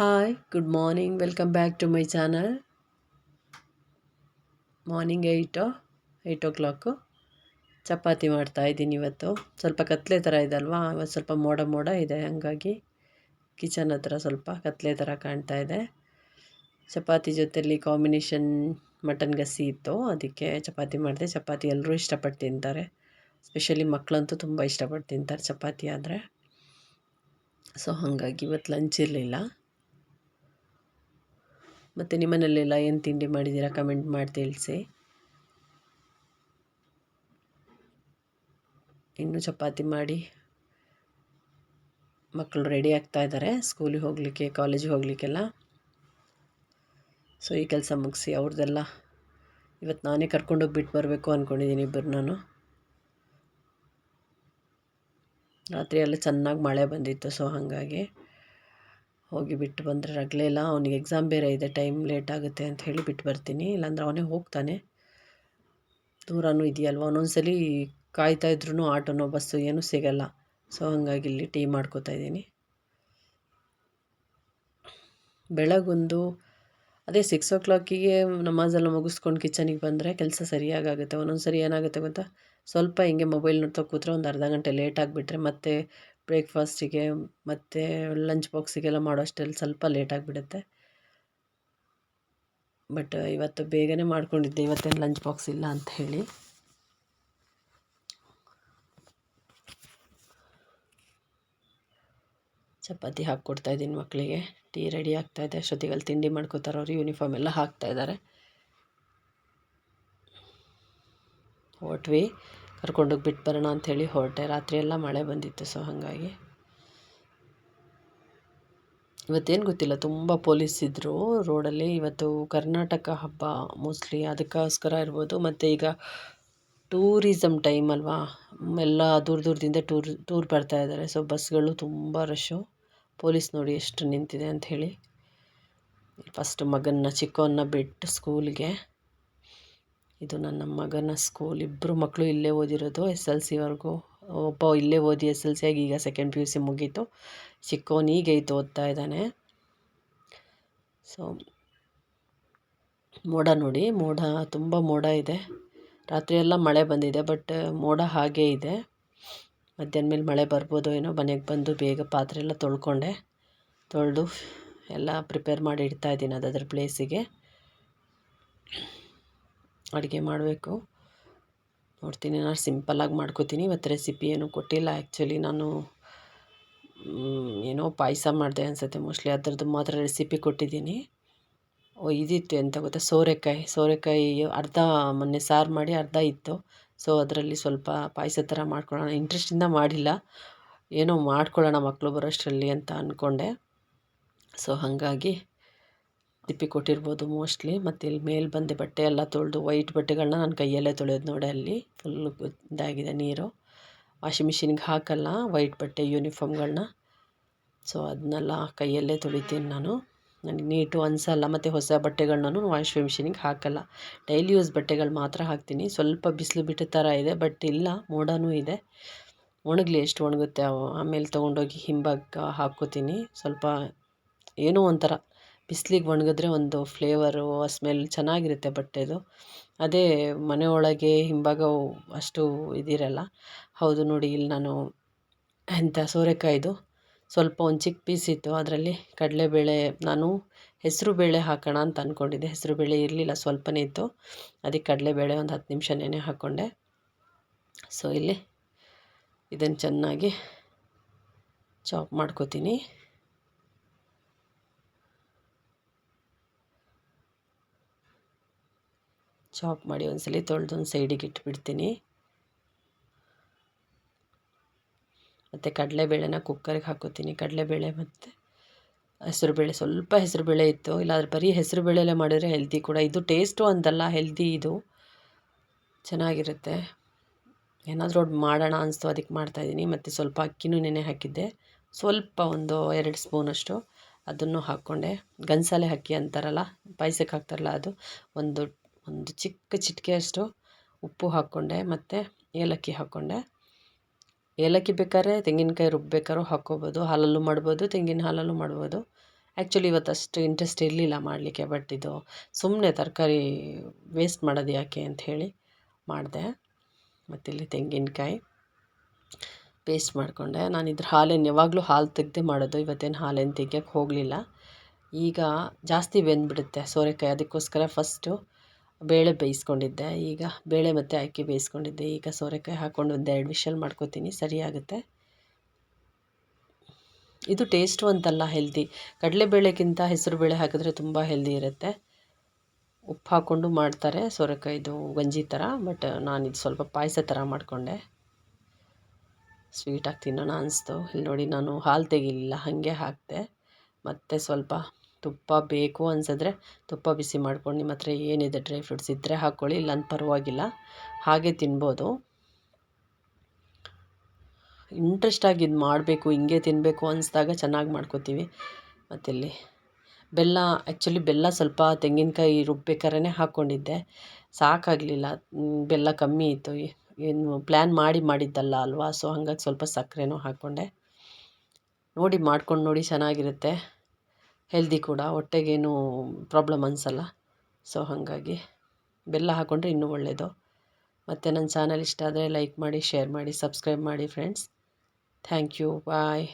Hi good morning welcome back to my channel morning eight eight o'clock chapati ಮಾಡ್ತಾಯಿದ್ದೀನಿ ಇವತ್ತು. ಸ್ವಲ್ಪ ಕತ್ಲೆ ಥರ ಇದೆ ಅಲ್ವಾ? ಇವತ್ತು ಸ್ವಲ್ಪ ಮೋಡ ಮೋಡ ಇದೆ. ಹಂಗಾಗಿ ಕಿಚನ್ ಹತ್ರ ಸ್ವಲ್ಪ ಕತ್ಲೆ ಥರ ಕಾಣ್ತಾ ಇದೆ. ಚಪಾತಿ ಜೊತೆಲಿ ಕಾಂಬಿನೇಷನ್ ಮಟನ್ ಗಸಿ ಇತ್ತು. ಅದಕ್ಕೆ ಚಪಾತಿ ಮಾಡಿದೆ. ಚಪಾತಿ ಎಲ್ಲರೂ ಇಷ್ಟಪಟ್ಟು ತಿಂತಾರೆ. ಸ್ಪೆಷಲಿ ಮಕ್ಕಳಂತೂ ತುಂಬ ಇಷ್ಟಪಟ್ಟು ತಿಂತಾರೆ ಚಪಾತಿ ಆದರೆ. ಸೊ ಹಾಗಾಗಿ ಇವತ್ತು ಲಂಚ್ ಇರಲಿಲ್ಲ. ಮತ್ತು ನಿಮ್ಮನೇಲೆಲ್ಲ ಏನು ತಿಂಡಿ ಮಾಡಿದ್ದೀರಾ? ಕಮೆಂಟ್ ಮಾಡಿ ತಿಳಿಸಿ. ಇನ್ನೂ ಚಪಾತಿ ಮಾಡಿ. ಮಕ್ಕಳು ರೆಡಿ ಆಗ್ತಾ ಇದ್ದಾರೆ ಸ್ಕೂಲಿಗೆ ಹೋಗಲಿಕ್ಕೆ ಕಾಲೇಜಿಗೆ ಹೋಗಲಿಕ್ಕೆಲ್ಲ. ಸೊ ಈ ಕೆಲಸ ಮುಗಿಸಿ ಅವ್ರದ್ದೆಲ್ಲ ಇವತ್ತು ನಾನೇ ಕರ್ಕೊಂಡೋಗಿ ಬಿಟ್ಟು ಬರಬೇಕು ಅಂದ್ಕೊಂಡಿದ್ದೀನಿ ಇಬ್ಬರು ನಾನು. ರಾತ್ರಿ ಎಲ್ಲ ಚೆನ್ನಾಗಿ ಮಳೆ ಬಂದಿತ್ತು ಸೊ ಹಾಗಾಗಿ. ಹೋಗಿ ಬಿಟ್ಟು ಬಂದರೆ ಆಗಲೇ ಇಲ್ಲ, ಅವ್ನಿಗೆ ಎಕ್ಸಾಮ್ ಬೇರೆ ಇದೆ ಟೈಮ್ ಲೇಟ್ ಆಗುತ್ತೆ ಅಂತ ಹೇಳಿ ಬಿಟ್ಟು ಬರ್ತೀನಿ. ಇಲ್ಲಾಂದರೆ ಅವನೇ ಹೋಗ್ತಾನೆ. ದೂರನೂ ಇದೆಯಲ್ವ? ಒಂದೊಂದ್ಸಲಿ ಕಾಯ್ತಾ ಇದ್ರೂ ಆಟೋನೋ ಬಸ್ಸು ಏನೂ ಸಿಗಲ್ಲ. ಸೊ ಹಾಗಾಗಿ ಇಲ್ಲಿ ಟೀ ಮಾಡ್ಕೋತಾ ಇದ್ದೀನಿ. ಬೆಳಗೊಂದು, ಅದೇ ಸಿಕ್ಸ್ ಓ ಕ್ಲಾಕಿಗೆ ನಮಾಜೆಲ್ಲ ಮುಗಿಸ್ಕೊಂಡು ಕಿಚನಿಗೆ ಬಂದರೆ ಕೆಲಸ ಸರಿಯಾಗುತ್ತೆ ಒಂದೊಂದು ಸರಿ ಏನಾಗುತ್ತೆ ಗೊತ್ತಾ? ಸ್ವಲ್ಪ ಹಿಂಗೆ ಮೊಬೈಲ್ ನೋಡ್ತಾ ಕೂತ್ರೆ ಒಂದು ಅರ್ಧ ಗಂಟೆ ಲೇಟ್ ಆಗಿಬಿಟ್ರೆ ಮತ್ತೆ ಬ್ರೇಕ್ಫಾಸ್ಟಿಗೆ ಮತ್ತು ಲಂಚ್ ಬಾಕ್ಸಿಗೆಲ್ಲ ಮಾಡೋ ಅಷ್ಟರಲ್ಲಿ ಸ್ವಲ್ಪ ಲೇಟ್ ಆಗಿಬಿಡುತ್ತೆ. ಬಟ್ ಇವತ್ತು ಬೇಗನೆ ಮಾಡ್ಕೊಂಡಿದ್ದೆ, ಇವತ್ತೇನು ಲಂಚ್ ಬಾಕ್ಸ್ ಇಲ್ಲ ಅಂತ ಹೇಳಿ. ಚಪಾತಿ ಹಾಕ್ಕೊಡ್ತಾ ಇದ್ದೀನಿ ಮಕ್ಕಳಿಗೆ ಟೀ ರೆಡಿ ಆಗ್ತಾಯಿದೆ ಅಷ್ಟೊತ್ತಿಗೆ ಅಲ್ಲಿ ತಿಂಡಿ ಮಾಡ್ಕೋತಾರೆ ಅವರು. ಯೂನಿಫಾರ್ಮ್ ಎಲ್ಲ ಹಾಕ್ತಾಯಿದ್ದಾರೆ ಹೊಟ್ವಿ ಕರ್ಕೊಂಡೋಗಿ ಬಿಟ್ಟು ಬರೋಣ ಅಂಥೇಳಿ ಹೊರಟೆ. ರಾತ್ರಿ ಎಲ್ಲ ಮಳೆ ಬಂದಿತ್ತು ಸೊ ಹಾಗಾಗಿ. ಇವತ್ತೇನು ಗೊತ್ತಿಲ್ಲ, ತುಂಬ ಪೊಲೀಸ್ ಇದ್ದರು ರೋಡಲ್ಲಿ ಇವತ್ತು ಕರ್ನಾಟಕ ಹಬ್ಬ ಮೋಸ್ಟ್ಲಿ ಅದಕ್ಕೋಸ್ಕರ ಇರ್ಬೋದು. ಮತ್ತು ಈಗ ಟೂರಿಸಮ್ ಟೈಮ್ ಅಲ್ವಾ? ಎಲ್ಲ ದೂರ ದೂರದಿಂದ ಟೂರ್ ಟೂರ್ ಬರ್ತಾ ಇದ್ದಾರೆ ಸೊ ಬಸ್ಗಳು ತುಂಬ ರಶ್ಶು ಪೊಲೀಸ್ ನೋಡಿ ಎಷ್ಟು ನಿಂತಿದೆ ಅಂತ ಹೇಳಿ ಫಸ್ಟ್ ಮಗನ್ನ ಚಿಕ್ಕವನ್ನ ಬಿಟ್ಟು ಸ್ಕೂಲಿಗೆ ಇದು ನನ್ನ ಮಗನ ಸ್ಕೂಲ್ ಇಬ್ಬರು ಮಕ್ಕಳು ಇಲ್ಲೇ ಓದಿರೋದು ಎಸ್ ಎಲ್ ಸಿವರೆಗೂ ಒಬ್ಬ ಇಲ್ಲೇ ಓದಿ ಎಸ್ ಎಲ್ ಸಿ ಆಗಿ ಈಗ ಸೆಕೆಂಡ್ ಪಿ ಯು ಸಿ ಮುಗೀತು. ಚಿಕ್ಕವನು ಈಗ ಇತ್ತು ಓದ್ತಾ ಇದ್ದಾನೆ. ಸೊ ಮೋಡ ನೋಡಿ, ಮೋಡ ತುಂಬ ಮೋಡ ಇದೆ. ರಾತ್ರಿ ಎಲ್ಲ ಮಳೆ ಬಂದಿದೆ ಬಟ್ ಮೋಡ ಹಾಗೇ ಇದೆ. ಮಧ್ಯಾಹ್ನ ಮೇಲೆ ಮಳೆ ಬರ್ಬೋದು ಏನೋ, ಮನೆಗೆ ಬಂದು ಬೇಗ ಪಾತ್ರೆ ಎಲ್ಲ ತೊಳ್ಕೊಂಡೆ. ತೊಳೆದು ಎಲ್ಲ ಪ್ರಿಪೇರ್ ಮಾಡಿ ಇಡ್ತಾ ಇದ್ದೀನಿ ಅದಾದ್ರ ಪ್ಲೇಸಿಗೆ ಅಡುಗೆ ಮಾಡಬೇಕು. ನೋಡ್ತೀನಿ, ನಾನು ಸಿಂಪಲ್ಲಾಗಿ ಮಾಡ್ಕೋತೀನಿ. ಇವತ್ತು ರೆಸಿಪಿ ಏನೂ ಕೊಟ್ಟಿಲ್ಲ. ಆ್ಯಕ್ಚುಲಿ ನಾನು, ಏನೋ ಪಾಯಸ ಮಾಡಿದೆ ಅನಿಸುತ್ತೆ ಮೋಸ್ಟ್ಲಿ. ಅದರದ್ದು ಮಾತ್ರ ರೆಸಿಪಿ ಕೊಟ್ಟಿದ್ದೀನಿ. ಓ, ಇದಿತ್ತು ಎಂತ ಗೊತ್ತಾ? ಸೋರೆಕಾಯಿ. ಸೋರೆಕಾಯಿ ಅರ್ಧ ಮೊನ್ನೆ ಸಾರು ಮಾಡಿ ಅರ್ಧ ಇತ್ತು. ಸೊ, ಅದರಲ್ಲಿ ಸ್ವಲ್ಪ ಪಾಯಸ ಥರ ಮಾಡ್ಕೊಳ್ಳೋಣ. ಇಂಟ್ರೆಸ್ಟಿಂದ ಮಾಡಿಲ್ಲ. ಏನೋ ಮಾಡ್ಕೊಳ್ಳೋಣ ಮಕ್ಕಳು ಬರೋಷ್ಟರಲ್ಲಿ ಅಂತ ಅಂದ್ಕೊಂಡೆ ಸೊ, ಹಾಗಾಗಿ ತಿಪ್ಪಿ ಕೊಟ್ಟಿರ್ಬೋದು ಮೋಸ್ಟ್ಲಿ ಮತ್ತು ಇಲ್ಲಿ ಮೇಲೆ ಬಂದೆ ಬಟ್ಟೆ ಎಲ್ಲ ತೊಳೆದು ವೈಟ್ ಬಟ್ಟೆಗಳನ್ನ ನಾನು ಕೈಯಲ್ಲೇ ತೊಳೆಯೋದು ನೋಡಿ ಅಲ್ಲಿ. ಫುಲ್ಲು ಇದಾಗಿದೆ ನೀರು. ವಾಷಿಂಗ್ ಮಿಷಿನ್ಗೆ ಹಾಕಲ್ಲ ವೈಟ್ ಬಟ್ಟೆ ಯೂನಿಫಾರ್ಮ್ಗಳನ್ನ ಸೊ ಅದನ್ನೆಲ್ಲ ಕೈಯಲ್ಲೇ ತೊಳಿತೀನಿ ನಾನು. ನನಗೆ ನೀಟು ಅನಿಸಲ್ಲ, ಮತ್ತು ಹೊಸ ಬಟ್ಟೆಗಳನ್ನೂ ವಾಷಿಂಗ್ ಮಿಷಿನಿಗೆ ಹಾಕಲ್ಲ. ಡೈಲಿ ಯೂಸ್ ಬಟ್ಟೆಗಳು ಮಾತ್ರ ಹಾಕ್ತೀನಿ. ಸ್ವಲ್ಪ ಬಿಸಿಲು ಬಿಟ್ಟ ಥರ ಇದೆ ಬಟ್ ಇಲ್ಲ, ಮೋಡನೂ ಇದೆ. ಒಣಗಲಿ ಎಷ್ಟು ಒಣಗುತ್ತೆ ಆಮೇಲೆ ತೊಗೊಂಡೋಗಿ ಹಿಂಬಾಗ ಹಾಕ್ಕೋತೀನಿ. ಸ್ವಲ್ಪ ಏನೋ ಒಂಥರ. ಬಿಸಿಲಿಗೆ ಒಣಗಿದ್ರೆ ಒಂದು ಫ್ಲೇವರು ಸ್ಮೆಲ್ ಚೆನ್ನಾಗಿರುತ್ತೆ ಬಟ್ಟೆದು. ಅದೇ ಮನೆ ಒಳಗೆ ಹಿಂಭಾಗ ಅಷ್ಟು ಇದಿರಲ್ಲ. ಹೌದು ನೋಡಿ, ಇಲ್ಲಿ ನಾನು ಎಂಥ ಸೋರೆಕಾಯಿದು. ಸ್ವಲ್ಪ ಒಂದು ಚಿಕ್ಕ ಪೀಸ್ ಇತ್ತು. ಅದರಲ್ಲಿ ಕಡಲೆಬೇಳೆ, ನಾನು ಹೆಸರು ಬೇಳೆ ಹಾಕೋಣ ಅಂತ ಅಂದ್ಕೊಂಡಿದ್ದೆ ಹೆಸರು ಬೇಳೆ ಇರಲಿಲ್ಲ, ಸ್ವಲ್ಪನೇ ಇತ್ತು. ಅದಕ್ಕೆ ಕಡಲೆಬೇಳೆ ಒಂದು ಹತ್ತು ನಿಮಿಷ ನೆನೆ ಹಾಕ್ಕೊಂಡೆ ಸೊ ಇಲ್ಲಿ ಇದನ್ನು ಚೆನ್ನಾಗಿ ಚಾಪ್ ಮಾಡ್ಕೋತೀನಿ. ಚಾಪ್ ಮಾಡಿ ಒಂದ್ಸಲಿ ತೊಳೆದು ಒಂದು ಸೈಡಿಗೆ ಇಟ್ಬಿಡ್ತೀನಿ. ಮತ್ತು ಕಡಲೆಬೇಳೆನ ಕುಕ್ಕರ್ಗೆ ಹಾಕೋತೀನಿ. ಕಡಲೆಬೇಳೆ ಮತ್ತು ಹೆಸರುಬೇಳೆ, ಸ್ವಲ್ಪ ಹೆಸರುಬೇಳೆ ಇತ್ತು. ಇಲ್ಲಾಂದ್ರೆ ಬರೀ ಹೆಸರುಬೇಳೆಲೆ ಮಾಡಿದರೆ ಹೆಲ್ದಿ ಕೂಡ. ಇದು ಟೇಸ್ಟು ಅಂತಲ್ಲ ಹೆಲ್ದಿ ಇದು. ಚೆನ್ನಾಗಿರುತ್ತೆ. ಏನಾದರೂ ಒಟ್ಟು ಮಾಡೋಣ ಅನಿಸ್ತು, ಅದಕ್ಕೆ ಮಾಡ್ತಾಯಿದ್ದೀನಿ ಮತ್ತು ಸ್ವಲ್ಪ ಅಕ್ಕಿನೂ ನೆನೆ ಹಾಕಿದ್ದೆ. ಸ್ವಲ್ಪ ಒಂದು ಎರಡು ಸ್ಪೂನಷ್ಟು ಅದನ್ನು ಹಾಕ್ಕೊಂಡೆ. ಗನ್ಸಾಲೆ ಅಕ್ಕಿ ಅಂತಾರಲ್ಲ, ಪಾಯಸಕ್ಕೆ ಹಾಕ್ತಾರಲ್ಲ ಅದು. ಒಂದು ಒಂದು ಚಿಕ್ಕ ಚಿಟಿಕೆಯಷ್ಟು ಉಪ್ಪು ಹಾಕ್ಕೊಂಡೆ ಮತ್ತು ಏಲಕ್ಕಿ ಹಾಕ್ಕೊಂಡೆ. ಏಲಕ್ಕಿ ಬೇಕಾದ್ರೆ ತೆಂಗಿನಕಾಯಿ ರುಬ್ಬೇಕಾದ್ರೂ ಹಾಕ್ಕೋಬೋದು, ಹಾಲಲ್ಲೂ ಮಾಡ್ಬೋದು, ತೆಂಗಿನ ಹಾಲಲ್ಲೂ ಮಾಡ್ಬೋದು. ಆ್ಯಕ್ಚುಲಿ ಇವತ್ತು ಅಷ್ಟು ಇಂಟ್ರೆಸ್ಟ್ ಇರಲಿಲ್ಲ ಮಾಡಲಿಕ್ಕೆ ಬಟ್ ಇದು ಸುಮ್ಮನೆ ತರಕಾರಿ ವೇಸ್ಟ್ ಮಾಡೋದು ಯಾಕೆ ಅಂತ ಹೇಳಿ ಮಾಡಿದೆ. ಮತ್ತಿಲ್ಲಿ ತೆಂಗಿನಕಾಯಿ ಪೇಸ್ಟ್ ಮಾಡಿಕೊಂಡೆ. ನಾನು ಇದ್ರ ಹಾಲೇನು ಯಾವಾಗಲೂ ಹಾಲು ತೆಗೆದೇ ಮಾಡೋದು, ಇವತ್ತೇನು ಹಾಲೇನು ತೆಗಿಯೋಕ್ಕೆ ಹೋಗಲಿಲ್ಲ. ಈಗ ಜಾಸ್ತಿ ಬೆಂದ್ಬಿಡುತ್ತೆ ಸೋರೆಕಾಯಿ, ಅದಕ್ಕೋಸ್ಕರ ಫಸ್ಟು ಬೇಳೆ ಬೇಯಿಸ್ಕೊಂಡಿದ್ದೆ. ಈಗ ಬೇಳೆ ಮತ್ತು ಅಕ್ಕಿ ಬೇಯಿಸ್ಕೊಂಡಿದ್ದೆ. ಈಗ ಸೋರೆಕಾಯಿ ಹಾಕ್ಕೊಂಡು ಎರಡು ವಿಷಲ್ ಮಾಡ್ಕೊತೀನಿ. ಸರಿಯಾಗುತ್ತೆ ಇದು ಟೇಸ್ಟು ಅಂತಲ್ಲ ಹೆಲ್ದಿ ಕಡಲೆಬೇಳೆಗಿಂತ ಹೆಸರುಬೇಳೆ ಹಾಕಿದ್ರೆ ತುಂಬ ಹೆಲ್ದಿ ಇರುತ್ತೆ. ಉಪ್ಪು ಹಾಕ್ಕೊಂಡು ಮಾಡ್ತಾರೆ ಸೋರೆಕಾಯಿದು ಗಂಜಿ ಥರ ಬಟ್ ನಾನು ಇದು ಸ್ವಲ್ಪ ಪಾಯಸ ಥರ ಮಾಡಿಕೊಂಡೆ. ಸ್ವೀಟಾಗಿ ತಿನ್ನೋಣ ಅನಿಸ್ತು. ಇಲ್ಲಿ ನೋಡಿ ನಾನು ಹಾಲು ತೆಗಿಲಿಲ್ಲ, ಹಾಗೆ ಹಾಕಿದೆ. ಮತ್ತು ಸ್ವಲ್ಪ ತುಪ್ಪ ಬೇಕು ಅನ್ಸಿದ್ರೆ ತುಪ್ಪ ಬಿಸಿ ಮಾಡ್ಕೊಂಡು ನಿಮ್ಮ ಹತ್ರ ಏನಿದೆ ಡ್ರೈ ಫ್ರೂಟ್ಸ್ ಇದ್ದರೆ ಹಾಕ್ಕೊಳ್ಳಿ ಇಲ್ಲ ಪರವಾಗಿಲ್ಲ. ಹಾಗೆ ತಿನ್ಬೋದು. ಇಂಟ್ರೆಸ್ಟಾಗಿ ಇದು ಮಾಡಬೇಕು, ಹಿಂಗೆ ತಿನ್ನಬೇಕು ಅನಿಸ್ದಾಗ ಚೆನ್ನಾಗಿ ಮಾಡ್ಕೋತೀವಿ. ಮತ್ತಿಲ್ಲಿ ಬೆಲ್ಲ ಆ್ಯಕ್ಚುಲಿ ಬೆಲ್ಲ ಸ್ವಲ್ಪ ತೆಂಗಿನಕಾಯಿ ರುಬ್ಬೇಕಾರೇ ಹಾಕ್ಕೊಂಡಿದ್ದೆ. ಸಾಕಾಗಲಿಲ್ಲ. ಬೆಲ್ಲ ಕಮ್ಮಿ ಇತ್ತು. ಏನು ಪ್ಲ್ಯಾನ್ ಮಾಡಿ ಮಾಡಿದ್ದಲ್ಲ ಅಲ್ವಾ? ಸೊ ಹಂಗಾಗಿ ಸ್ವಲ್ಪ ಸಕ್ಕರೆನೂ ಹಾಕ್ಕೊಂಡೆ. ನೋಡಿ ಮಾಡ್ಕೊಂಡು ನೋಡಿ ಚೆನ್ನಾಗಿರುತ್ತೆ. ಹೆಲ್ದಿ ಕೂಡ ಹೊಟ್ಟೆಗೇನು ಪ್ರಾಬ್ಲಮ್ ಅನಿಸಲ್ಲ. ಸೊ ಹಾಗಾಗಿ ಬೆಲ್ಲ ಹಾಕ್ಕೊಂಡ್ರೆ ಇನ್ನೂ ಒಳ್ಳೆಯದು ಮತ್ತು ನನ್ನ ಚಾನಲ್ ಇಷ್ಟ ಆದರೆ ಲೈಕ್ ಮಾಡಿ ಶೇರ್ ಮಾಡಿ ಸಬ್ಸ್ಕ್ರೈಬ್ ಮಾಡಿ ಫ್ರೆಂಡ್ಸ್ ಥ್ಯಾಂಕ್ ಯು ಬಾಯ್